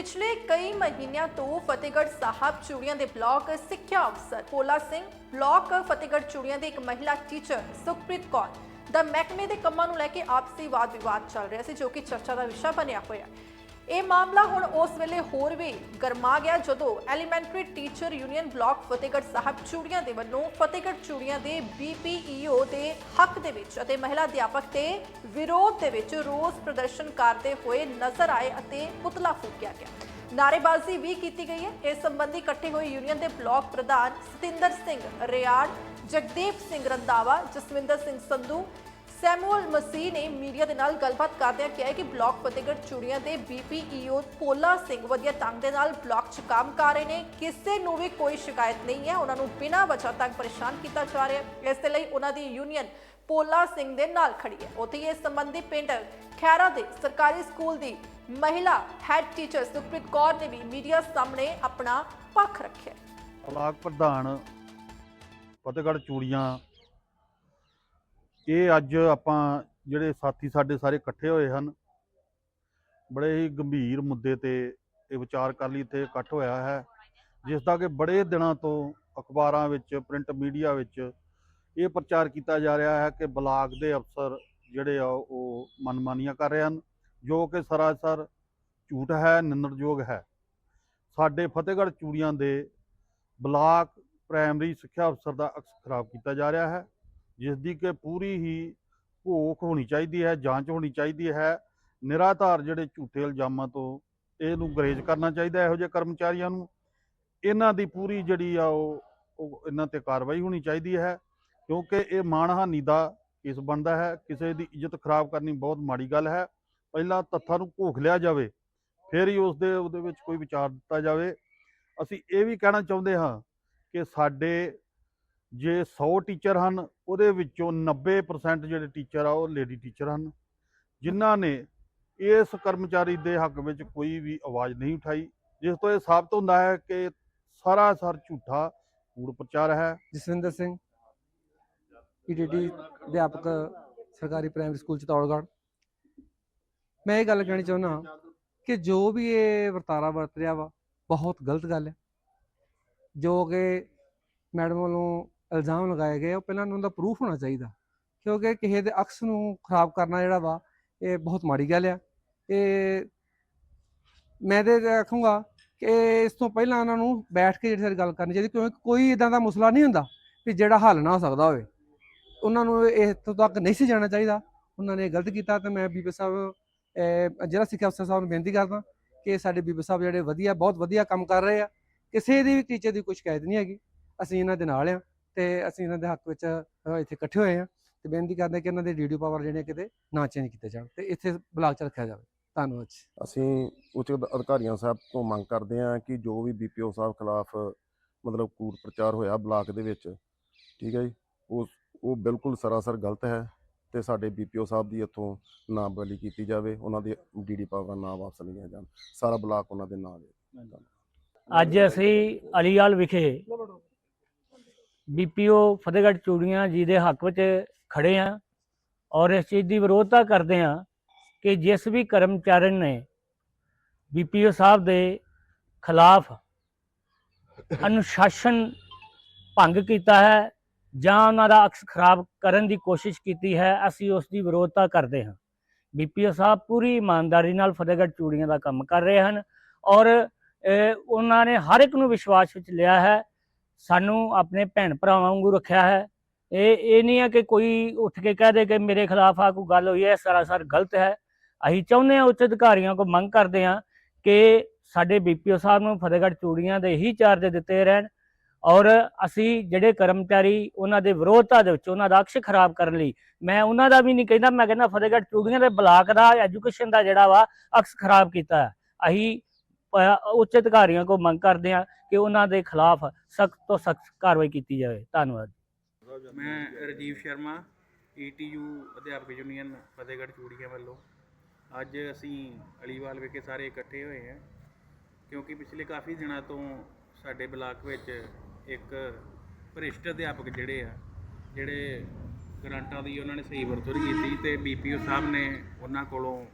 ਪਿਛਲੇ ਕਈ ਮਹੀਨਿਆਂ ਤੋਂ ਫਤਿਹਗੜ੍ਹ ਸਾਹਿਬ ਚੂੜੀਆਂ ਦੇ ਬਲਾਕ ਸਿੱਖਿਆ ਅਫਸਰ ਪੋਲਾ ਸਿੰਘ, ਬਲਾਕ ਫਤਿਹਗੜ੍ਹ ਚੂੜੀਆਂ ਦੇ ਇੱਕ ਮਹਿਲਾ ਟੀਚਰ ਸੁਖਪ੍ਰੀਤ ਕੌਰ ਦਾ ਮਹਿਕਮੇ ਦੇ ਕੰਮਾਂ ਨੂੰ ਲੈ ਕੇ ਆਪਸੀ ਵਾਦ ਵਿਵਾਦ ਚੱਲ ਰਿਹਾ ਸੀ, ਜੋ ਕਿ ਚਰਚਾ ਦਾ ਵਿਸ਼ਾ ਬਣਿਆ ਹੋਇਆ ਇਹ ਮਾਮਲਾ ਹੁਣ ਉਸ ਵੇਲੇ ਹੋਰ ਵੀ ਗਰਮਾ ਗਿਆ ਜਦੋਂ elementary teacher union block Fatehgarh Sahib ਚੂੜੀਆਂ ਦੇ ਵੱਲੋਂ ਫਤਿਹਗੜ੍ਹ ਚੂੜੀਆਂ ਦੇ ਬੀਪੀਈਓ ਦੇ ਹੱਕ ਦੇ ਵਿੱਚ ਅਤੇ ਮਹਿਲਾ ਅਧਿਆਪਕ ਤੇ ਵਿਰੋਧ ਦੇ ਵਿੱਚ ਰੋਸ ਪ੍ਰਦਰਸ਼ਨ ਕਰਦੇ ਹੋਏ ਨਜ਼ਰ ਆਏ ਅਤੇ ਪੁਤਲਾ ਫੂਕਿਆ ਗਿਆ ਨਾਰੇਬਾਜ਼ੀ ਵੀ ਕੀਤੀ ਗਈ ਹੈ। ਇਸ ਸੰਬੰਧੀ ਇਕੱਠੇ ਹੋਏ ਯੂਨੀਅਨ ਦੇ ਬਲਾਕ ਪ੍ਰਧਾਨ ਸਤਿੰਦਰ ਸਿੰਘ ਰਿਆੜ, ਜਗਦੀਪ ਸਿੰਘ ਰੰਦਾਵਾ ਜਸਵਿੰਦਰ ਸਿੰਘ ਸੰਧੂ ਸੈਮੂਅਲ ਮਸੀਹ ਨੇ ਮੀਡੀਆ ਦੇ ਨਾਲ ਗੱਲਬਾਤ ਕਰਦਿਆਂ ਕਿਹਾ ਕਿ ਬਲਾਕ ਫਤਿਹਗੜ੍ਹ ਚੂੜੀਆਂ ਦੇ ਬੀਪੀਈਓ ਪੋਲਾ ਸਿੰਘ ਵਧੀਆ ਢੰਗ ਦੇ ਨਾਲ ਬਲਾਕ 'ਚ ਕੰਮ ਕਰ ਰਹੇ ਨੇ। ਕਿਸੇ ਨੂੰ ਵੀ ਕੋਈ ਸ਼ਿਕਾਇਤ ਨਹੀਂ ਹੈ। ਉਹਨਾਂ ਨੂੰ ਬਿਨਾਂ ਵਜ੍ਹਾ ਤੱਕ ਪਰੇਸ਼ਾਨ ਕੀਤਾ ਜਾ ਰਿਹਾ ਹੈ। ਇਸ ਦੇ ਲਈ ਉਹਨਾਂ ਦੀ ਯੂਨੀਅਨ ਪੋਲਾ ਸਿੰਘ ਦੇ ਨਾਲ ਖੜੀ ਹੈ। ਉੱਥੇ ਹੀ ਇਸ ਸੰਬੰਧੀ ਪਿੰਡ ਖੈਰਾ ਦੇ ਸਰਕਾਰੀ ਸਕੂਲ ਦੀ ਮਹਿਲਾ ਹੈਡ ਟੀਚਰ ਸੁਖਪ੍ਰੀਤ ਕੌਰ ਨੇ ਵੀ ਮੀਡੀਆ ਸਾਹਮਣੇ ਆਪਣਾ ਪੱਖ ਰੱਖਿਆ ਬਲਾਕ ਪ੍ਰਧਾਨ ਫਤਿਹਗੜ੍ਹ ਚੂੜੀਆਂ ਇਹ ਅੱਜ ਆਪਾਂ ਜਿਹੜੇ ਸਾਥੀ ਸਾਡੇ ਸਾਰੇ ਇਕੱਠੇ ਹੋਏ ਹਨ, ਬੜੇ ਹੀ ਗੰਭੀਰ ਮੁੱਦੇ ਤੇ ਇਹ ਵਿਚਾਰ ਕਰ ਲਈ, ਇੱਥੇ ਇਕੱਠ ਹੋਇਆ ਹੈ। ਜਿਸ ਦਾ ਕਿ ਬੜੇ ਦਿਨਾਂ ਤੋਂ ਅਖਬਾਰਾਂ ਵਿੱਚ, ਪ੍ਰਿੰਟ ਮੀਡੀਆ ਵਿੱਚ ਇਹ ਪ੍ਰਚਾਰ ਕੀਤਾ ਜਾ ਰਿਹਾ ਹੈ ਕਿ ਬਲਾਕ ਦੇ ਅਫਸਰ ਜਿਹੜੇ ਆ, ਉਹ ਮਨਮਾਨੀਆਂ ਕਰ ਰਹੇ ਹਨ, ਜੋ ਕਿ ਸਰਾਸਰ ਝੂਠ ਹੈ, ਨਿੰਦਣਯੋਗ ਹੈ। ਸਾਡੇ ਫਤਿਹਗੜ੍ਹ ਚੂੜੀਆਂ ਦੇ ਬਲਾਕ ਪ੍ਰਾਇਮਰੀ ਸਿੱਖਿਆ ਅਫਸਰ ਦਾ ਅਕਸ ਖਰਾਬ ਕੀਤਾ ਜਾ ਰਿਹਾ ਹੈ। ਜਿਸ ਦੀ ਕਿ ਪੂਰੀ ਹੀ ਭੋਖ ਹੋਣੀ ਚਾਹੀਦੀ ਹੈ, ਜਾਂਚ ਹੋਣੀ ਚਾਹੀਦੀ ਹੈ। ਨਿਰਾਧਾਰ ਜਿਹੜੇ ਝੂਠੇ ਇਲਜ਼ਾਮਾਂ ਤੋਂ ਇਹਨੂੰ ਗਰੇਜ ਕਰਨਾ ਚਾਹੀਦਾ ਇਹੋ ਜਿਹੇ ਕਰਮਚਾਰੀਆਂ ਨੂੰ। ਇਹਨਾਂ ਦੀ ਪੂਰੀ ਜਿਹੜੀ ਆ ਉਹ ਉਹ ਇਹਨਾਂ ਤੇ ਕਾਰਵਾਈ ਹੋਣੀ ਚਾਹੀਦੀ ਹੈ, ਕਿਉਂਕਿ ਇਹ ਮਾਣਹਾਨੀ ਦਾ ਕੇਸ ਬਣਦਾ ਹੈ। ਕਿਸੇ ਦੀ ਇੱਜ਼ਤ ਖਰਾਬ ਕਰਨੀ ਬਹੁਤ ਮਾੜੀ ਗੱਲ ਹੈ। ਪਹਿਲਾਂ ਤੱਥਾਂ ਨੂੰ ਘੋਖ ਲਿਆ ਜਾਵੇ, ਫਿਰ ਹੀ ਉਸ ਦੇ ਉਹਦੇ ਵਿੱਚ ਕੋਈ ਵਿਚਾਰ ਦਿੱਤਾ ਜਾਵੇ। ਅਸੀਂ ਇਹ ਵੀ ਕਹਿਣਾ ਚਾਹੁੰਦੇ ਹਾਂ ਕਿ ਸਾਡੇ ਜੇ 100 ਟੀਚਰ ਹਨ, ਉਹਦੇ ਵਿੱਚੋਂ 90% ਜਿਹੜੇ ਟੀਚਰ ਆ, ਉਹ ਲੇਡੀ ਟੀਚਰ ਹਨ। ਜਿਨ੍ਹਾਂ ਨੇ ਇਸ ਕਰਮਚਾਰੀ ਦੇ ਹੱਕ ਵਿੱਚ ਕੋਈ ਵੀ ਆਵਾਜ਼ ਨਹੀਂ ਉਠਾਈ। ਜਿਸ ਤੋਂ ਇਹ ਸਾਬਤ ਹੁੰਦਾ ਹੈ ਕਿ ਸਾਰਾ ਸਰ ਝੂਠਾ ਕੂੜ ਪ੍ਰਚਾਰ ਹੈ। ਜਸਵਿੰਦਰ ਸਿੰਘ ਈਟੀਟੀ ਅਧਿਆਪਕ, ਸਰਕਾਰੀ ਪ੍ਰਾਇਮਰੀ ਸਕੂਲ ਚਤੌੜਗੜ੍ਹ। ਮੈਂ ਇਹ ਗੱਲ ਕਹਿਣੀ ਚਾਹੁੰਦਾ ਕਿ ਜੋ ਵੀ ਇਹ ਵਰਤਾਰਾ ਵਰਤ ਰਿਹਾ ਵਾ, ਬਹੁਤ ਗਲਤ ਗੱਲ ਹੈ। ਜੋ ਕਿ ਮੈਡਮ ਵੱਲੋਂ ਇਲਜ਼ਾਮ ਲਗਾਏ ਗਏ ਉਹ ਪਹਿਲਾਂ ਉਹਨਾਂ ਦਾ ਪ੍ਰੂਫ ਹੋਣਾ ਚਾਹੀਦਾ। ਕਿਉਂਕਿ ਕਿਸੇ ਦੇ ਅਕਸ ਨੂੰ ਖਰਾਬ ਕਰਨਾ ਜਿਹੜਾ ਵਾ ਇਹ ਬਹੁਤ ਮਾੜੀ ਗੱਲ ਆ। ਇਹ ਮੈਂ ਤੇ ਆਖੂੰਗਾ ਕਿ ਇਸ ਤੋਂ ਪਹਿਲਾਂ ਉਹਨਾਂ ਨੂੰ ਬੈਠ ਕੇ ਜਿਹੜੀ ਸਾਰੀ ਗੱਲ ਕਰਨੀ ਚਾਹੀਦੀ ਕਿਉਂਕਿ ਕੋਈ ਇਦਾਂ ਦਾ ਮਸਲਾ ਨਹੀਂ ਹੁੰਦਾ ਵੀ ਜਿਹੜਾ ਹੱਲ ਨਾ ਹੋ ਸਕਦਾ ਹੋਵੇ। ਉਹਨਾਂ ਨੂੰ ਇਹ ਇੱਥੋਂ ਤੱਕ ਨਹੀਂ ਸੀ ਜਾਣਾ ਚਾਹੀਦਾ। ਉਹਨਾਂ ਨੇ ਗਲਤ ਕੀਤਾ ਤੇ ਮੈਂ ਬੀਬੀ ਸਾਹਿਬ ਅਹ, ਜ਼ਿਲ੍ਹਾ ਸਿੱਖਿਆ ਅਫਸਰ ਸਾਹਿਬ ਨੂੰ ਬੇਨਤੀ ਕਰਦਾ ਕਿ ਸਾਡੇ ਬੀਬੀ ਸਾਹਿਬ ਜਿਹੜੇ ਵਧੀਆ ਬਹੁਤ ਵਧੀਆ ਕੰਮ ਕਰ ਰਹੇ ਆ। ਕਿਸੇ ਦੀ ਵੀ ਟੀਚਰ ਦੀ ਕੋਈ ਸ਼ਿਕਾਇਤ ਨਹੀਂ ਹੈਗੀ। ਅਸੀਂ ਇਹਨਾਂ ਦੇ ਨਾਲ ਆ। ਤੇ ਅਸੀਂ ਇਹਨਾਂ ਦੇ ਹੱਕ ਵਿੱਚ ਇੱਥੇ ਇਕੱਠੇ ਹੋਏ ਆ ਤੇ ਬੇਨਤੀ ਕਰਦੇ ਕਿ ਇਹਨਾਂ ਦੇ ਡੀਡੀਓ ਪਾਵਰ ਜਿਹੜੇ ਕਿਤੇ ਨਾ ਚੇਂਜ ਕੀਤੇ ਜਾਣ ਤੇ ਇੱਥੇ ਬਲਾਕ ਚ ਰੱਖਿਆ ਜਾਵੇ। ਧੰਨਵਾਦ ਜੀ। ਅਸੀਂ ਉੱਚ ਅਧ- ਅਧਿਕਾਰੀਆਂ ਸਾਹਿਬ ਤੋਂ ਮੰਗ ਕਰਦੇ ਹਾਂ ਕਿ ਜੋ ਵੀ ਬੀਪੀਓ ਸਾਹਿਬ ਖਿਲਾਫ ਮਤਲਬ ਕੂੜ ਪ੍ਰਚਾਰ ਹੋਇਆ ਬਲਾਕ ਦੇ ਵਿੱਚ ਠੀਕ ਹੈ ਜੀ ਉਹ ਉਹ ਬਿਲਕੁਲ ਸਰਾਸਰ ਗਲਤ ਹੈ ਤੇ ਸਾਡੇ ਬੀਪੀਓ ਸਾਹਿਬ ਦੀ ਇੱਥੋਂ ਨਾਮਬਲੀ ਕੀਤੀ ਜਾਵੇ ਉਹਨਾਂ ਦੀ ਡੀਡੀ ਪਾਵਰ ਨਾ ਵਾਪਸ ਲਈਆਂ ਜਾਣ। ਸਾਰਾ ਬਲਾਕ ਉਹਨਾਂ ਦੇ ਨਾਲ ਹੈ ਅੱਜ ਅਸੀਂ ਅਲੀਵਾਲ ਵਿਖੇ ਬੀਪੀਓ ਫਤਿਹਗੜ੍ਹ ਚੂੜੀਆਂ ਜੀ ਦੇ ਹੱਕ ਵਿੱਚ ਖੜੇ ਆ ਔਰ ਇਸ ਚੀਜ਼ ਦੀ ਵਿਰੋਧਤਾ ਕਰਦੇ ਆ ਕਿ ਜਿਸ ਵੀ ਕਰਮਚਾਰੀ ਨੇ ਬੀਪੀਓ ਸਾਹਿਬ ਦੇ ਖਿਲਾਫ ਅਨੁਸ਼ਾਸਨ ਭੰਗ ਕੀਤਾ ਹੈ ਜਾਂ ਉਹਨਾਂ ਦਾ ਅਕਸ ਖਰਾਬ ਕਰਨ ਦੀ ਕੋਸ਼ਿਸ਼ ਕੀਤੀ ਹੈ, ਅਸੀਂ ਉਸ ਦੀ ਵਿਰੋਧਤਾ ਕਰਦੇ ਹਾਂ। ਬੀਪੀਓ ਸਾਹਿਬ ਪੂਰੀ ਇਮਾਨਦਾਰੀ ਨਾਲ ਫਤਿਹਗੜ੍ਹ ਚੂੜੀਆਂ ਦਾ ਕੰਮ ਕਰ ਰਹੇ ਹਨ ਔਰ ਉਹਨਾਂ ਨੇ ਹਰ ਇੱਕ ਨੂੰ ਵਿਸ਼ਵਾਸ ਵਿੱਚ ਲਿਆ ਹੈ ਸਾਨੂੰ ਆਪਣੇ ਭੈਣ ਭਰਾਵਾਂ ਵਾਂਗੂ ਰੱਖਿਆ ਹੈ। ਇਹ ਇਹ ਨਹੀਂ ਹੈ ਕਿ ਕੋਈ ਉੱਠ ਕੇ ਕਹਿ ਦੇ ਕਿ ਮੇਰੇ ਖਿਲਾਫ ਆ ਕੋਈ ਗੱਲ ਹੋਈ ਹੈ ਸਰਾਸਰ ਗਲਤ ਹੈ। ਅਸੀਂ ਚਾਹੁੰਦੇ ਹਾਂ ਉੱਚ ਅਧਿਕਾਰੀਆਂ ਕੋ ਮੰਗ ਕਰਦੇ ਹਾਂ ਕਿ ਸਾਡੇ ਬੀਪੀਓ ਸਾਹਿਬ ਨੂੰ ਫਤਿਹਗੜ੍ਹ ਚੂੜੀਆਂ ਦੇ ਹੀ ਚਾਰਜ ਦਿੱਤੇ ਰਹਿਣ ਔਰ ਅਸੀਂ ਜਿਹੜੇ ਕਰਮਚਾਰੀ ਉਹਨਾਂ ਦੇ ਵਿਰੋਧਤਾ ਦੇ ਵਿੱਚ ਉਹਨਾਂ ਦਾ ਅਕਸ਼ ਖਰਾਬ ਕਰਨ ਲਈ, ਮੈਂ ਉਹਨਾਂ ਦਾ ਵੀ ਨਹੀਂ ਕਹਿੰਦਾ, ਮੈਂ ਕਹਿੰਦਾ ਫਤਿਹਗੜ੍ਹ ਚੂੜੀਆਂ ਦੇ ਬਲਾਕ ਦਾ ਐਜੂਕੇਸ਼ਨ ਦਾ ਜਿਹੜਾ ਵਾ ਅਕਸ ਖਰਾਬ ਕੀਤਾ ਹੈ। ਅਸੀਂ ਉੱਚ ਅਧਿਕਾਰੀਆਂ ਕੋ ਮੰਗ ਕਰਦੇ ਹਾਂ ਕਿ ਉਹਨਾਂ ਦੇ ਖਿਲਾਫ ਸਖਤ ਤੋਂ ਸਖਤ ਕਾਰਵਾਈ ਕੀਤੀ ਜਾਵੇ। ਧੰਨਵਾਦ। ਮੈਂ ਰਜੀਵ ਸ਼ਰਮਾ ਈਟੀਯੂ ਅਧਿਆਪਕ ਯੂਨੀਅਨ, ਫਤਿਹਗੜ੍ਹ ਚੂੜੀਆਂ ਵੱਲੋਂ। ਅੱਜ ਅਸੀਂ ਅਲੀਵਾਲ ਵਿਖੇ ਸਾਰੇ ਇਕੱਠੇ ਹੋਏ ਹਾਂ, ਕਿਉਂਕਿ ਪਿਛਲੇ ਕਾਫੀ ਦਿਨਾਂ ਤੋਂ ਸਾਡੇ ਬਲਾਕ ਵਿੱਚ ਇੱਕ ਭ੍ਰਿਸ਼ਟ ਅਧਿਆਪਕ ਜਿਹੜੇ ਆ, ਜਿਹੜੇ ਗਰੰਟਾਂ ਦੀ ਉਹਨਾਂ ਨੇ ਸਹੀ ਵਰਤੋਂ ਨਹੀਂ ਕੀਤੀ ਤੇ ਬੀਪੀਓ ਸਾਹਿਬ ਨੇ ਉਹਨਾਂ ਕੋਲੋਂ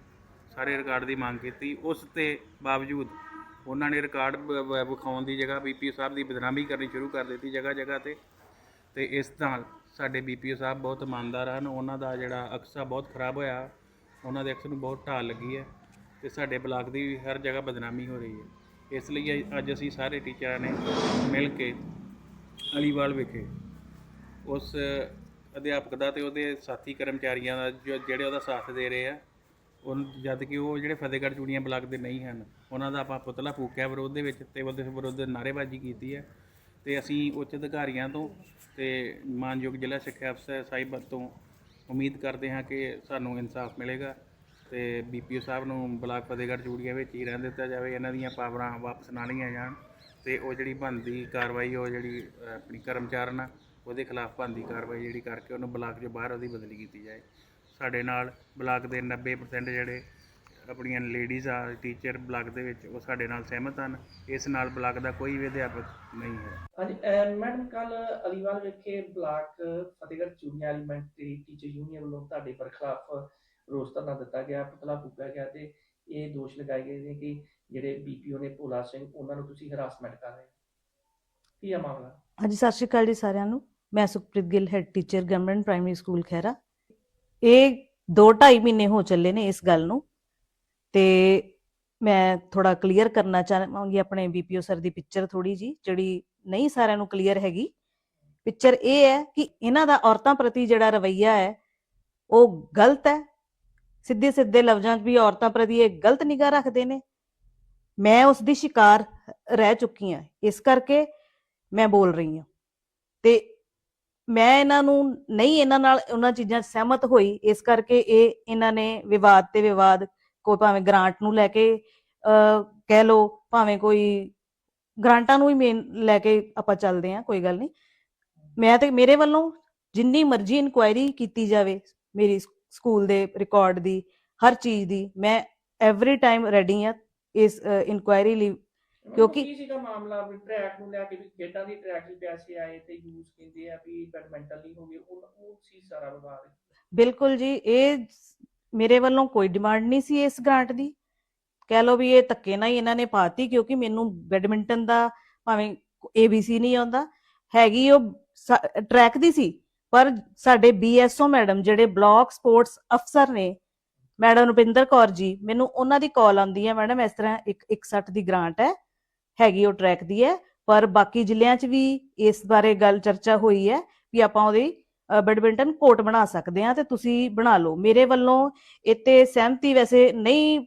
ਸਾਰੇ ਰਿਕਾਰਡ ਦੀ ਮੰਗ ਕੀਤੀ। ਉਸ ਤੇ ਬਾਵਜੂਦ ਉਹਨਾਂ ਨੇ ਰਿਕਾਰਡ ਵ- ਵ- ਵਿਖਾਉਣ ਦੀ ਜਗ੍ਹਾ ਬੀਪੀਓ ਸਾਹਿਬ ਦੀ ਬਦਨਾਮੀ ਕਰਨੀ ਸ਼ੁਰੂ ਕਰ ਦਿੱਤੀ ਜਗ੍ਹਾ ਜਗ੍ਹਾ ਤੇ। ਤੇ ਇਸ ਨਾਲ ਸਾਡੇ ਬੀਪੀਓ ਸਾਹਿਬ ਬਹੁਤ ਇਮਾਨਦਾਰ ਹਨ। ਉਹਨਾਂ ਦਾ ਜਿਹੜਾ ਅਕਸਾ ਬਹੁਤ ਖਰਾਬ ਹੋਇਆ, ਉਹਨਾਂ ਦੇ ਅਕਸ ਨੂੰ ਬਹੁਤ ਢਾਲ ਲੱਗੀ ਹੈ ਤੇ ਸਾਡੇ ਬਲਾਕ ਦੀ ਵੀ ਹਰ ਜਗ੍ਹਾ ਬਦਨਾਮੀ ਹੋ ਰਹੀ ਹੈ। ਇਸ ਲਈ ਅ- ਅੱਜ ਅਸੀਂ ਸਾਰੇ ਟੀਚਰਾਂ ਨੇ ਮਿਲ ਕੇ ਅਲੀਵਾਲ ਵਿਖੇ ਉਸ ਅਧਿਆਪਕ ਦਾ ਤੇ ਉਹਦੇ ਸਾਥੀ ਕਰਮਚਾਰੀਆਂ ਦਾ ਜੋ, ਜਿਹੜੇ ਉਹਦਾ ਸਾਥ ਦੇ ਰਹੇ ਆ ਉਹ ਜਦ ਕਿ ਉਹ ਜਿਹੜੇ ਫਤਿਹਗੜ੍ਹ ਚੂੜੀਆਂ ਬਲਾਕ ਦੇ ਨਹੀਂ ਹਨ, ਉਹਨਾਂ ਦਾ ਆਪਾਂ ਪੁਤਲਾ ਫੂਕਿਆ ਵਿਰੋਧ ਦੇ ਵਿੱਚ ਤੇ ਉਹਦੇ ਵਿਰੁੱਧ ਨਾਅਰੇਬਾਜ਼ੀ ਕੀਤੀ ਹੈ। ਤੇ ਅਸੀਂ ਉੱਚ ਅਧਿਕਾਰੀਆਂ ਤੋਂ ਤੇ ਮਾਨਯੋਗ ਜ਼ਿਲ੍ਹਾ ਸਿੱਖਿਆ ਅਫਸਰ ਸਾਹਿਬ ਤੋਂ ਉਮੀਦ ਕਰਦੇ ਹਾਂ ਕਿ ਸਾਨੂੰ ਇਨਸਾਫ ਮਿਲੇਗਾ ਤੇ ਬੀਪੀਓ ਸਾਹਿਬ ਨੂੰ ਬਲਾਕ ਫਤਿਹਗੜ੍ਹ ਚੂੜੀਆਂ ਵਿੱਚ ਹੀ ਰਹਿਣ ਦਿੱਤਾ ਜਾਵੇ, ਇਹਨਾਂ ਦੀਆਂ ਪਾਵਰਾਂ ਵਾਪਸ ਨਾ ਲਈਆਂ ਜਾਣ ਤੇ ਉਹ ਜਿਹੜੀ ਬਣਦੀ ਕਾਰਵਾਈ, ਉਹ ਜਿਹੜੀ ਆਪਣੀ ਕਰਮਚਾਰਨ ਆ, ਉਹਦੇ ਖਿਲਾਫ ਬਣਦੀ ਕਾਰਵਾਈ ਜਿਹੜੀ ਕਰਕੇ ਉਹਨੂੰ ਬਲਾਕ 'ਚੋਂ ਬਾਹਰ ਉਹਦੀ ਬਦਲੀ ਕੀਤੀ ਜਾਏ। ਸਾਡੇ ਨਾਲ ਬਲਾਕ ਦੇ 90% ਜਿਹੜੇ ਆਪਣੀਆਂ ਲੇਡੀਜ਼ ਆ ਟੀਚਰ ਬਲਾਕ ਦੇ ਵਿੱਚ ਉਹ ਸਾਡੇ ਨਾਲ ਸਹਿਮਤ ਹਨ। ਇਸ ਨਾਲ ਬਲਾਕ ਦਾ ਕੋਈ ਵੀ ਅਧਿਆਪਕ ਨਹੀਂ ਹੈ। ਹਾਂਜੀ ਮੈਡਮ ਕੱਲ ਅਲੀਵਾਲ ਵਿਖੇ block Fatehgarh Churian elementary teacher union ਵੱਲੋਂ ਤੁਹਾਡੇ ਪਰ ਖਿਲਾਫ ਰੋਸ ਧਰਨਾ ਦਿੱਤਾ ਗਿਆ ਪੁਤਲਾ ਫੂਕਿਆ ਗਿਆ ਤੇ ਇਹ ਦੋਸ਼ ਲਗਾਏ ਗਏ ਨੇ ਕਿ ਜਿਹੜੇ ਬੀਪੀਓ ਨੇ ਭੋਲਾ ਸਿੰਘ ਉਹਨਾਂ ਨੂੰ ਤੁਸੀਂ ਹਰਾਸਮੈਂਟ ਕਰ ਰਹੇ ਹੋ। ਕੀ ਆ ਮਾਮਲਾ? ਹਾਂਜੀ ਸਤਿ ਸ਼੍ਰੀ ਅਕਾਲ ਜੀ ਸਾਰਿਆਂ ਨੂੰ। ਮੈਂ Sukhpreet Gill head teacher government primary school Khaira ਇਹ 2.5 ਮਹੀਨੇ ਹੋ ਚੱਲੇ ਨੇ ਇਸ ਗੱਲ ਨੂੰ। ਤੇ ਮੈਂ ਥੋੜਾ ਕਲੀਅਰ ਕਰਨਾ ਚਾਹਾਂਗੀ ਆਪਣੇ ਬੀਪੀਓ ਸਰ ਦੀ ਪਿਕਚਰ ਥੋੜੀ ਜੀ ਜਿਹੜੀ ਨਹੀਂ ਸਾਰਿਆਂ ਨੂੰ ਕਲੀਅਰ ਹੈਗੀ। ਪਿਕਚਰ ਇਹ ਹੈ ਕਿ ਇਹਨਾਂ ਦਾ ਔਰਤਾਂ ਪ੍ਰਤੀ ਜਿਹੜਾ ਰਵੱਈਆ ਹੈ, ਉਹ ਗਲਤ ਹੈ। ਸਿੱਧੇ ਸਿੱਧੇ ਲਫ਼ਜ਼ਾਂ 'ਚ ਵੀ ਔਰਤਾਂ ਪ੍ਰਤੀ ਇਹ ਗਲਤ ਨਿਗਾਹ ਰੱਖਦੇ ਨੇ। ਮੈਂ ਉਸ ਦੀ ਸ਼ਿਕਾਰ ਰਹਿ ਚੁੱਕੀ ਹਾਂ। ਇਸ ਕਰਕੇ ਮੈਂ ਬੋਲ ਰਹੀ ਹਾਂ। ਤੇ ਮੈਂ ਇਹਨਾਂ ਨੂੰ ਨਹੀਂ ਇਹਨਾਂ ਨਾਲ ਉਹਨਾਂ ਚੀਜ਼ਾਂ 'ਚ ਸਹਿਮਤ ਹੋਈ, ਇਸ ਕਰਕੇ ਇਹ ਇਹਨਾਂ ਨੇ ਵਿਵਾਦ ਤੇ ਵਿਵਾਦ ਕੋਈ ਭਾਵੇਂ ਗ੍ਰਾਂਟ ਨੂੰ ਲੈ ਕੇ ਕਹਿ ਲੋ ਭਾਵੇਂ ਕੋਈ ਗ੍ਰਾਂਟਾਂ ਨੂੰ ਹੀ ਮੇਨ ਲੈ ਕੇ ਆਪਾਂ ਚੱਲਦੇ ਆ ਕੋਈ ਗੱਲ ਨਹੀਂ। ਮੈਂ ਤੇ ਮੇਰੇ ਵੱਲੋਂ ਜਿੰਨੀ ਮਰਜ਼ੀ ਇਨਕੁਆਇਰੀ ਕੀਤੀ ਜਾਵੇ, ਮੇਰੀ ਸਕੂਲ ਦੇ ਰਿਕਾਰਡ ਦੀ, ਹਰ ਚੀਜ਼ ਦੀ, ਮੈਂ ਐਵਰੀ ਟਾਈਮ ਰੈਡੀ ਹਾਂ ਇਸ ਇਨਕੁਆਇਰੀ ਲਈ ਕਿਉਂਕਿ- ਕੀ ਸੀਗਾ ਮਾਮਲਾ ਵੀ ਟਰੈਕ ਨੂੰ ਲੈ ਕੇ ਵੀ ਖੇਡਾਂ ਦੀ ਟਰੈਕ ਲਈ ਪੈਸੇ ਆਏ ਤੇ ਯੂਜ਼ ਕਹਿੰਦੇ ਆ ਵੀ ਬੈਡਮਿੰਟਨ ਲਈ ਹੋ ਗਏ ਉਹ ਉਹ ਸੀ ਸਾਰਾ ਵਿਵਾਦ। ਬਿਲਕੁਲ ਜੀ ਇਹ ਮੇਰੇ ਵੱਲੋਂ ਕੋਈ ਡਿਮਾਂਡ ਨਹੀਂ ਸੀ ਇਸ ਗ੍ਰਾਂਟ ਦੀ। ਕਹਿ ਲਓ ਵੀ ਇਹ ਧੱਕੇ ਨਾਲ ਹੀ ਇਹਨਾਂ ਨੇ ਪਾਤੀ ਕਿਉਂਕਿ ਮੈਨੂੰ ਬੈਡਮਿੰਟਨ ਦਾ ਭਾਵੇਂ ABC ਨਹੀਂ ਆਉਂਦਾ ਹੈਗੀ ਉਹ ਟਰੈਕ ਦੀ ਸੀ। ਪਰ ਸਾਡੇ BSO ਮੈਡਮ ਜਿਹੜੇ ਬਲਾਕ ਸਪੋਰਟਸ ਅਫਸਰ ਨੇ ਮੈਡਮ ਰੁਪਿੰਦਰ ਕੌਰ ਜੀ ਮੈਨੂੰ ਉਹਨਾਂ ਦੀ ਕਾਲ ਆਉਂਦੀ ਹੈ ਮੈਡਮ ਇਸ ਤਰ੍ਹਾਂ ਇੱਕ 61 ਦੀ ਗ੍ਰਾਂਟ ਹੈ। ਹੈਗੀ ਉਹ ਟਰੈਕ ਦੀ ਹੈ, ਪਰ ਬਾਕੀ ਜ਼ਿਲ੍ਹਿਆਂ 'ਚ ਵੀ ਇਸ ਬਾਰੇ ਗੱਲ ਚਰਚਾ ਹੋਈ ਹੈ ਵੀ ਆਪਾਂ ਉਹਦੀ ਬੈਡਮਿੰਟਨ ਕੋਰਟ ਬਣਾ ਸਕਦੇ ਆ ਤੇ ਤੁਸੀਂ ਬਣਾ ਲਓ। ਮੇਰੇ ਵੱਲੋਂ ਇੱਥੇ ਸਹਿਮਤੀ ਵੈਸੇ ਨਹੀਂ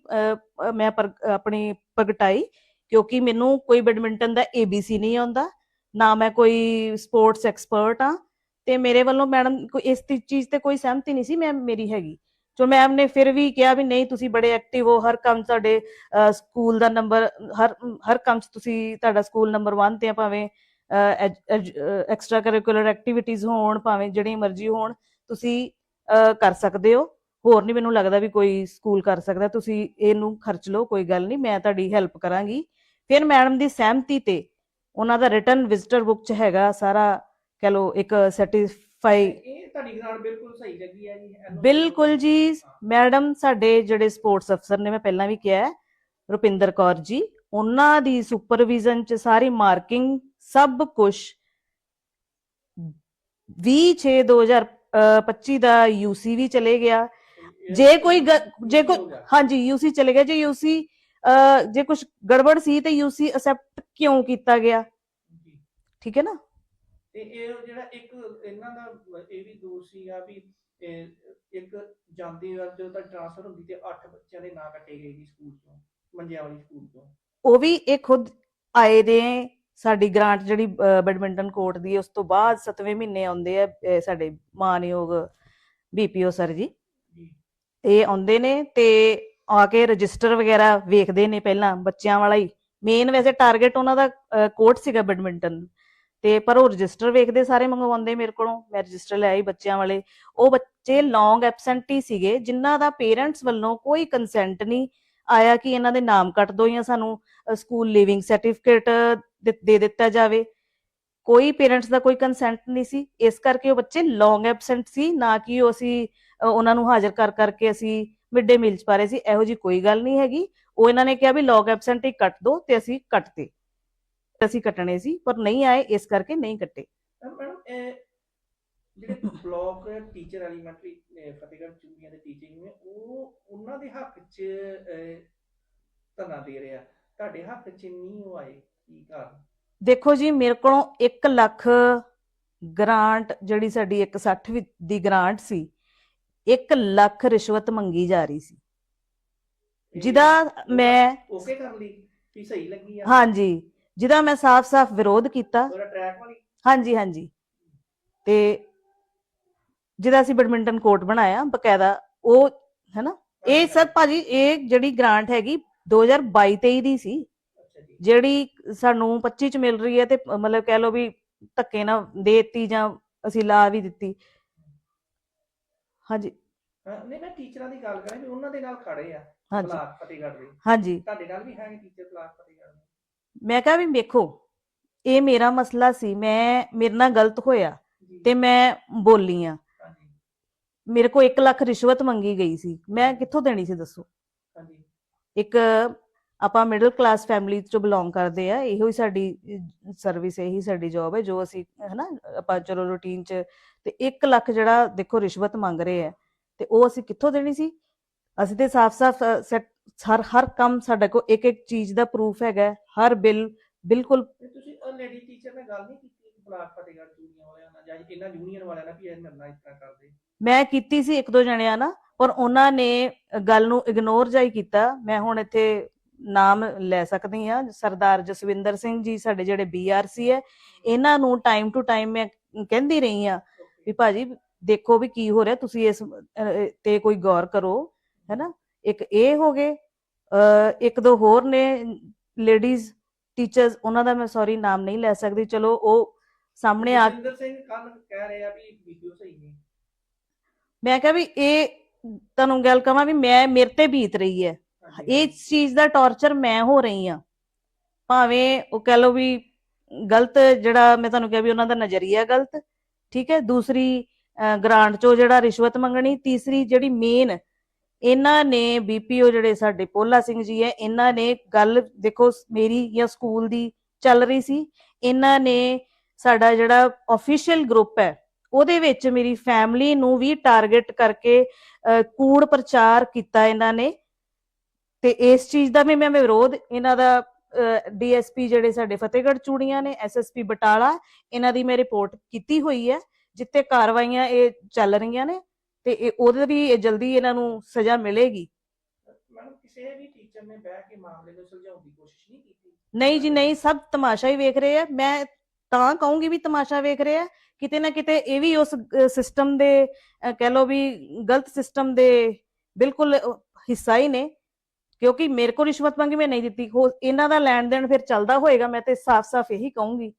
ਮੈਂ ਆਪਣੀ ਪ੍ਰਗਟਾਈ ਕਿਉਂਕਿ ਮੈਨੂੰ ਕੋਈ ਬੈਡਮਿੰਟਨ ਦਾ ABC ਨਹੀਂ ਆਉਂਦਾ, ਨਾ ਮੈਂ ਕੋਈ ਸਪੋਰਟਸ ਐਕਸਪਰਟ ਆ ਤੇ ਮੇਰੇ ਵੱਲੋਂ ਮੈਡਮ ਇਸ ਚੀਜ਼ ਤੇ ਕੋਈ ਸਹਿਮਤੀ ਨਹੀਂ ਸੀ, ਮੈਂ, ਮੇਰੀ ਹੈਗੀ। ਜੋ ਮੈਮ ਨੇ ਫਿਰ ਵੀ ਕਿਹਾ ਵੀ ਨਹੀਂ, ਤੁਸੀਂ ਬੜੇ ਐਕਟਿਵ ਹੋ, ਹਰ ਕੰਮ ਤੁਹਾਡੇ ਸਕੂਲ ਦਾ ਨੰਬਰ ਹਰ ਹਰ ਕੰਮ 'ਚ ਤੁਸੀਂ ਤੁਹਾਡਾ ਸਕੂਲ ਨੰਬਰ 1 ਤੇ ਆ ਭਾਵੇਂ ਐਕਸਟਰਾ ਕਰਿਕੂਲਰ ਐਕਟੀਵਿਟੀਜ਼ ਹੋਣ, ਭਾਵੇਂ ਜਿਹੜੀਆਂ ਮਰਜ਼ੀ ਹੋਣ, ਤੁਸੀਂ ਕਰ ਸਕਦੇ ਹੋ। ਹੋਰ ਨਹੀਂ ਮੈਨੂੰ ਲੱਗਦਾ ਵੀ ਕੋਈ ਸਕੂਲ ਕਰ ਸਕਦਾ, ਤੁਸੀਂ ਇਹਨੂੰ ਖਰਚ ਲਓ, ਕੋਈ ਗੱਲ ਨਹੀਂ ਮੈਂ ਤੁਹਾਡੀ ਹੈਲਪ ਕਰਾਂਗੀ। ਫਿਰ ਮੈਡਮ ਦੀ ਸਹਿਮਤੀ ਤੇ, ਉਹਨਾਂ ਦਾ ਰਿਟਰਨ ਵਿਜ਼ਿਟਰ ਬੁੱਕ ਚ ਹੈਗਾ ਸਾਰਾ, ਕਹ ਲਓ, ਇੱਕ ਸਰਟੀਫਾਈ ਇਹ ਤੁਹਾਡੀ ਗ੍ਰਾਂਟ ਬਿਲਕੁਲ ਸਹੀ ਲੱਗੀ ਹੈ ਜੀ ਬਿਲਕੁਲ ਜੀ। ਮੈਡਮ ਸਾਡੇ ਜਿਹੜੇ ਸਪੋਰਟਸ ਅਫਸਰ ਨੇ ਮੈਂ ਪਹਿਲਾਂ ਵੀ ਕਿਹਾ ਹੈ, ਰੁਪਿੰਦਰ ਕੌਰ ਜੀ ਉਹਨਾਂ ਦੀ ਸੁਪਰਵਿਜ਼ਨ ਚ ਸਾਰੀ ਮਾਰਕਿੰਗ ਸਭ ਕੁਝ 20/6/2025 ਦਾ ਯੂਸੀ ਵੀ ਚਲੇ ਗਿਆ ਜੇ ਕੋਈ ਜੇ ਕੋਈ। ਹਾਂਜੀ ਯੂਸੀ ਚਲੇ ਗਿਆ ਜੇ ਯੂਸੀ ਜੇ ਕੁਝ ਗੜਬੜ ਸੀ ਤੇ ਯੂਸੀ ਅਸੈਪਟ ਕਿਉਂ ਕੀਤਾ ਗਿਆ। ਠੀਕ ਹੈ ਨਾ ਤੇ ਇਹ ਜਿਹੜਾ ਇੱਕ ਇਹਨਾਂ ਦਾ ਇਹ ਵੀ ਦੋਸ਼ ਸੀਗਾ ਵੀ ਇੱਕ ਜਾਂਦੇ ਵਾਰ ਜਦੋਂ ਤੱਕ ਟ੍ਰਾਂਸਫਰ ਹੁੰਦੀ ਤੇ 8 ਬੱਚਿਆਂ ਦੇ ਨਾਂ ਕੱਟੇ ਗਏ ਜੀ ਸਕੂਲ ਤੋਂ ਮੰਜਿਆਂ ਵਾਲੀ ਸਕੂਲ ਤੋਂ ਉਹ ਵੀ ਇਹ ਖੁਦ ਆਏ ਨੇ ਸਾਡੀ ਗ੍ਰਾਂਟ ਜਿਹੜੀ ਬੈਡਮਿੰਟਨ ਕੋਰਟ ਦੀ ਉਸ ਤੋਂ ਬਾਅਦ 7ਵੇਂ ਮਹੀਨੇ ਆਉਂਦੇ ਆ ਸਾਡੇ ਮਾਨਯੋਗ ਬੀਪੀਓ ਸਰ ਜੀ। ਜੀ। ਇਹ ਆਉਂਦੇ ਨੇ ਤੇ ਆ ਕੇ ਰਜਿਸਟਰ ਵਗੈਰਾ ਵੇਖਦੇ ਨੇ ਪਹਿਲਾਂ ਬੱਚਿਆਂ ਵਾਲਾ ਹੀ। ਮੇਨ ਵੈਸੇ ਟਾਰਗੇਟ ਉਹਨਾਂ ਦਾ ਕੋਰਟ ਸੀਗਾ ਬੈਡਮਿੰਟਨ ਤੇ ਪਰ ਉਹ ਰਜਿਸਟਰ ਵੇਖਦੇ ਸਾਰੇ ਮੰਗਵਾਉਂਦੇ ਮੇਰੇ ਕੋਲੋਂ, ਮੈਂ ਰਜਿਸਟਰ ਲੈ ਆਈ ਬੱਚਿਆਂ ਵਾਲੇ। ਉਹ ਬੱਚੇ ਲੌਂਗ ਐਬਸੈਂਟੀ ਸੀਗੇ, ਜਿਨ੍ਹਾਂ ਦਾ ਪੇਰੈਂਟਸ ਵੱਲੋਂ ਕੋਈ ਕੰਸੈਂਟ ਨਹੀਂ ਆਇਆ ਕਿ ਇਹਨਾਂ ਦੇ ਨਾਮ ਕੱਟ ਦੋ ਜਾਂ ਸਾਨੂੰ ਸਕੂਲ ਲਿਵਿੰਗ ਸਰਟੀਫਿਕੇਟ ਦੇ ਦਿੱਤਾ ਜਾਵੇ। ਕੋਈ ਪੇਰੈਂਟਸ ਦਾ ਕੋਈ ਕੰਸੈਂਟ ਨਹੀਂ ਸੀ। ਇਸ ਕਰਕੇ ਉਹ ਬੱਚੇ ਲੌਂਗ ਐਬਸੈਂਟ ਸੀ, ਨਾ ਕਿ ਉਹ ਅਸੀਂ ਉਹਨਾਂ ਨੂੰ ਹਾਜ਼ਰ ਕਰ, ਕਰਕੇ ਅਸੀਂ ਮਿਡ ਡੇ ਮੀਲ ਚ ਪਾ ਰਹੇ ਸੀ। ਇਹੋ ਜੀ ਕੋਈ ਗੱਲ ਨਹੀਂ ਹੈਗੀ। ਉਹ ਇਹਨਾਂ ਨੇ ਕਿਹਾ ਵੀ ਲੌਂਗ ਐਬਸੈਂਟ ਹੀ ਕੱਟ ਦੋ ਤੇ ਅਸੀਂ ਕੱਟਤੇ ਅਸੀਂ ਕੱਟਣੇ ਸੀ ਪਰ ਨਹੀਂ ਆਏ ਇਸ ਕਰਕੇ ਨਹੀਂ ਕੱਟੇ। ਮੈਡਮ ਇਹ ਜਿਹੜੇ block teacher elementary Fatehgarh Churian ਦੇ ਟੀਚਰ ਨੇ ਉਹ ਉਹਨਾਂ ਦੇ ਹੱਕ 'ਚ ਅਹ, ਧਰਨਾ ਦੇ ਰਿਹਾ ਤੁਹਾਡੇ ਹੱਕ 'ਚ ਨਹੀਂ ਉਹ ਆਏ ਕੀ ਕਾਰਨ? ਦੇਖੋ ਜੀ ਮੇਰੇ ਕੋਲੋਂ 1 ਲੱਖ ਗ੍ਰਾਂਟ ਜਿਹੜੀ ਸਾਡੀ 160 ਵੀ- ਦੀ ਗ੍ਰਾਂਟ ਸੀ 1 ਲੱਖ ਰਿਸ਼ਵਤ ਮੰਗੀ ਜਾ ਰਹੀ ਸੀ। ਜਿਹਦਾ ਮੈਂ ਓਕੇ ਕਰ ਲਈ ਵੀ ਸਹੀ ਲੱਗੀ ਆ। ਹਾਂਜੀ ਜਿਹਦਾ ਮੈਂ ਸਾਫ਼-ਸਾਫ਼ ਵਿਰੋਧ ਕੀਤਾ। ਉਹਦਾ ਟਰੈਕ ਵਾਲੀ? ਹਾਂਜੀ ਹਾਂਜੀ। ਤੇ ਜਿਹਦਾ ਅਸੀਂ ਬੈਡਮਿੰਟਨ ਕੋਰਟ ਬਣਾਇਆ ਬਕਾਇਦਾ ਉਹ ਹੈਨਾ? ਇਹ ਸਰ ਭਾਜੀ ਇਹ ਜਿਹੜੀ ਗ੍ਰਾਂਟ ਹੈਗੀ 2022 23 ਦੀ ਸੀ। ਅੱਛਾ ਜੀ। ਜਿਹੜੀ ਸਾਨੂੰ 25 ਚ ਮਿਲ ਰਹੀ ਹੈ ਤੇ ਮਤਲਬ ਕਹਿ ਲਓ ਵੀ ਧੱਕੇ ਨਾਲ ਦੇਤੀ ਜਾਂ ਅਸੀਂ ਲਾ ਵੀ ਦਿੱਤੀ। ਹਾਂਜੀ। ਹਾਂ, ਨਹੀਂ ਮੈਂ ਟੀਚਰਾਂ ਦੀ ਗੱਲ ਕਰਾਂ ਵੀ ਉਹਨਾਂ ਦੇ ਨਾਲ ਖੜੇ ਆ ਹਾਂਜੀ। ਬਲਾਕ ਫਤਿਹਗੜ੍ਹ ਦੇ। ਹਾਂਜੀ। ਤੁਹਾਡੇ ਨਾਲ ਵੀ ਹੈਗੇ ਟੀਚਰ ਦੇ ਮੈਂ ਕਿਹਾ ਵੀ ਵੇਖੋ ਇਹ ਮੇਰਾ ਮਸਲਾ ਸੀ ਮੈਂ ਮੇਰੇ ਨਾਲ ਗਲਤ ਹੋਇਆ ਤੇ ਮੈਂ ਬੋਲੀ ਆ। ਮੇਰੇ ਕੋ 1 ਲੱਖ ਰਿਸ਼ਵਤ ਮੰਗੀ ਗਈ ਸੀ ਮੈਂ ਕਿੱਥੋਂ ਦੇਣੀ ਸੀ ਦੱਸੋ? ਇੱਕ ਆਪਾਂ ਮਿਡਲ ਕਲਾਸ ਫੈਮਿਲੀ ਚੋਂ ਬਿਲੋਂਗ ਕਰਦੇ ਆ ਇਹੋ ਹੀ ਸਾਡੀ ਸਰਵਿਸ ਇਹੀ ਸਾਡੀ ਜੌਬ ਹੈ ਜੋ ਅਸੀਂ ਹਨਾ ਆਪਾਂ ਚਲੋ ਰੂਟੀਨ ਚ ਤੇ 1 ਲੱਖ ਜਿਹੜਾ ਦੇਖੋ ਰਿਸ਼ਵਤ ਮੰਗ ਰਹੇ ਆ ਤੇ ਉਹ ਅਸੀਂ ਕਿੱਥੋਂ ਦੇਣੀ ਸੀ? ਅਸੀਂ ਤੇ ਸਾਫ਼-ਸਾਫ਼ ਹਰ ਹਰ ਕੰਮ ਸਾਡੇ ਕੋਲ ਇੱਕ ਇੱਕ ਚੀਜ਼ ਦਾ ਪ੍ਰੂਫ ਹੈਗਾ ਹਰ ਬਿੱਲ ਬਿਲਕੁਲ। ਤੇ ਤੁਸੀਂ ਉਹ ਲੇਡੀ ਟੀਚਰ ਨਾਲ ਗੱਲ ਨਹੀਂ ਕੀਤੀ ਕਿ ਬਲਾਕ ਫਤਿਹਗੜ੍ਹ ਚੂੜੀਆਂ ਵਾਲਿਆਂ ਨਾਲ ਜਾਂ ਇਹਨਾਂ ਯੂਨੀਅਨ ਵਾਲਿਆਂ ਨਾਲ ਵੀ ਇਹ ਮੇਰੇ ਨਾਲ ਇਸ ਤਰ੍ਹਾਂ ਕਰਦੇ? ਮੈਂ ਕੀਤੀ ਸੀ ਇੱਕ ਦੋ ਜਣਿਆਂ ਨਾਲ ਪਰ ਉਹਨਾਂ ਨੇ ਗੱਲ ਨੂੰ ਇਗਨੋਰ ਜਾਈ ਕੀਤਾ। ਮੈਂ ਹੁਣ ਇੱਥੇ ਨਾਮ ਲੈ ਸਕਦੀ ਹਾਂ ਸਰਦਾਰ ਜਸਵਿੰਦਰ ਸਿੰਘ ਜੀ ਸਾਡੇ ਜਿਹੜੇ ਬੀਆਰਸੀ ਹੈ ਇਹਨਾਂ ਨੂੰ ਟਾਈਮ ਟੂ ਟਾਈਮ ਮੈਂ ਕਹਿੰਦੀ ਰਹੀ ਆ ਵੀ ਭਾਜੀ ਦੇਖੋ ਵੀ ਕੀ ਹੋ ਰਿਹਾ ਤੁਸੀਂ ਇਸ ਤੇ ਕੋਈ ਗੌਰ ਕਰੋ ਹੈਨਾ ਇੱਕ ਇਹ ਹੋ ਗਏ ਇੱਕ ਦੋ ਹੋਰ ਨੇ ਲੇਡੀਜ਼ ਟੀਚਰਸ ਉਹਨਾਂ ਦਾ ਮੈਂ ਸੌਰੀ ਨਾਮ ਨਹੀਂ ਲੈ ਸਕਦੀ ਚਲੋ ਉਹ ਸਾਹਮਣੇ ਆ ਜਸਵਿੰਦਰ ਸਿੰਘ ਕੱਲ ਕਹਿ ਰਹੇ ਆ ਵੀ ਵੀਡੀਓ ਸਹੀ ਨਹੀਂ। ਮੈਂ ਕਿਹਾ ਵੀ ਇਹ ਤੁਹਾਨੂੰ ਗੱਲ ਕਹਾਂ ਵੀ ਮੈਂ ਮੇਰੇ ਤੇ ਬੀਤ ਰਹੀ ਹੈ। ਇਸ ਚੀਜ਼ ਦਾ ਟੌਰਚਰ ਮੈਂ ਹੋ ਰਹੀ ਆ ਭਾਵੇਂ ਉਹ ਕਹਿ ਲਓ ਵੀ ਗਲਤ ਜਿਹੜਾ ਮੈਂ ਤੁਹਾਨੂੰ ਕਿਹਾ ਵੀ ਉਹਨਾਂ ਦਾ ਨਜ਼ਰੀਆ ਗਲਤ ਠੀਕ ਹੈ। ਦੂਸਰੀ ਗ੍ਰਾਂਟ ਚੋਂ ਜਿਹੜਾ ਰਿਸ਼ਵਤ ਮੰਗਣੀ ਤੀਸਰੀ ਜਿਹੜੀ ਮੇਨ ਇਹਨਾਂ ਨੇ ਬੀਪੀਓ ਜਿਹੜੇ ਸਾਡੇ ਪੋਲਾ ਸਿੰਘ ਜੀ ਹੈ, ਇਹਨਾਂ ਨੇ ਗੱਲ ਦੇਖੋ ਮੇਰੀ ਜਾਂ ਸਕੂਲ ਦੀ ਚੱਲ ਰਹੀ ਸੀ। ਇਹਨਾਂ ਨੇ ਸਾਡਾ ਜਿਹੜਾ ਅਫੀਸ਼ੀਅਲ ਗਰੁੱਪ ਹੈ, ਉਹਦੇ ਵਿੱਚ ਮੇਰੀ ਫੈਮਿਲੀ ਨੂੰ ਵੀ ਟਾਰਗੇਟ ਕਰਕੇ ਕੂੜ ਪ੍ਰਚਾਰ ਕੀਤਾ ਇਹਨਾਂ ਨੇ। ਤੇ ਇਸ ਚੀਜ਼ ਦਾ ਵੀ ਮੈਂ ਵਿਰੋਧ, ਇਹਨਾਂ ਦਾ ਡੀਐਸਪੀ ਜਿਹੜੇ ਸਾਡੇ ਫਤਿਹਗੜ੍ਹ ਚੂੜੀਆਂ ਨੇ ਐਸਐਸਪੀ ਬਟਾਲਾ, ਇਹਨਾਂ ਦੀ ਮੈਂ ਰਿਪੋਰਟ ਕੀਤੀ ਹੋਈ ਹੈ ਜਿੱਤੇ ਕਾਰਵਾਈਆਂ ਇਹ ਚੱਲ ਰਹੀਆਂ ਨੇ। ਤੇ ਇਹ ਉਹਦੇ ਵੀ ਜਲਦੀ ਇਹਨਾਂ ਨੂੰ ਸਜ਼ਾ ਮਿਲੇਗੀ। ਮੈਡਮ ਕਿਸੇ ਵੀ ਟੀਚਰ ਨੇ ਬਹਿ ਕੇ ਮਾਮਲੇ ਨੂੰ ਸੁਲਝਾਉਣ ਦੀ ਕੋਸ਼ਿਸ਼ ਨਹੀਂ ਕੀਤੀ। ਨਹੀਂ ਜੀ ਨਹੀਂ ਸਭ ਤਮਾਸ਼ਾ ਹੀ ਵੇਖ ਰਹੇ ਆ। ਮੈਂ ਤਾਂ ਕਹੂੰਗੀ ਵੀ ਤਮਾਸ਼ਾ ਵੇਖ ਰਹੇ ਆ। ਕਿਤੇ ਨਾ ਕਿਤੇ ਇਹ ਵੀ ਉਸ ਸਿਸਟਮ ਦੇ ਅਹ, ਕਹਿ ਲਓ ਵੀ ਗਲਤ ਸਿਸਟਮ ਦੇ ਬਿਲਕੁਲ ਅਹ, ਹਿੱਸਾ ਹੀ ਨੇ। ਕਿਉਂਕਿ ਮੇਰੇ ਕੋਲ ਰਿਸ਼ਵਤ ਮੰਗੀ ਮੈਂ ਨਹੀਂ ਦਿੱਤੀ। ਹੋ ਇਹਨਾਂ ਦਾ ਲੈਣ ਦੇਣ ਫਿਰ ਚੱਲਦਾ ਹੋਏਗਾ ਮੈਂ ਤੇ ਸਾਫ਼-ਸਾਫ਼ ਇਹੀ ਕਹੂੰਗੀ।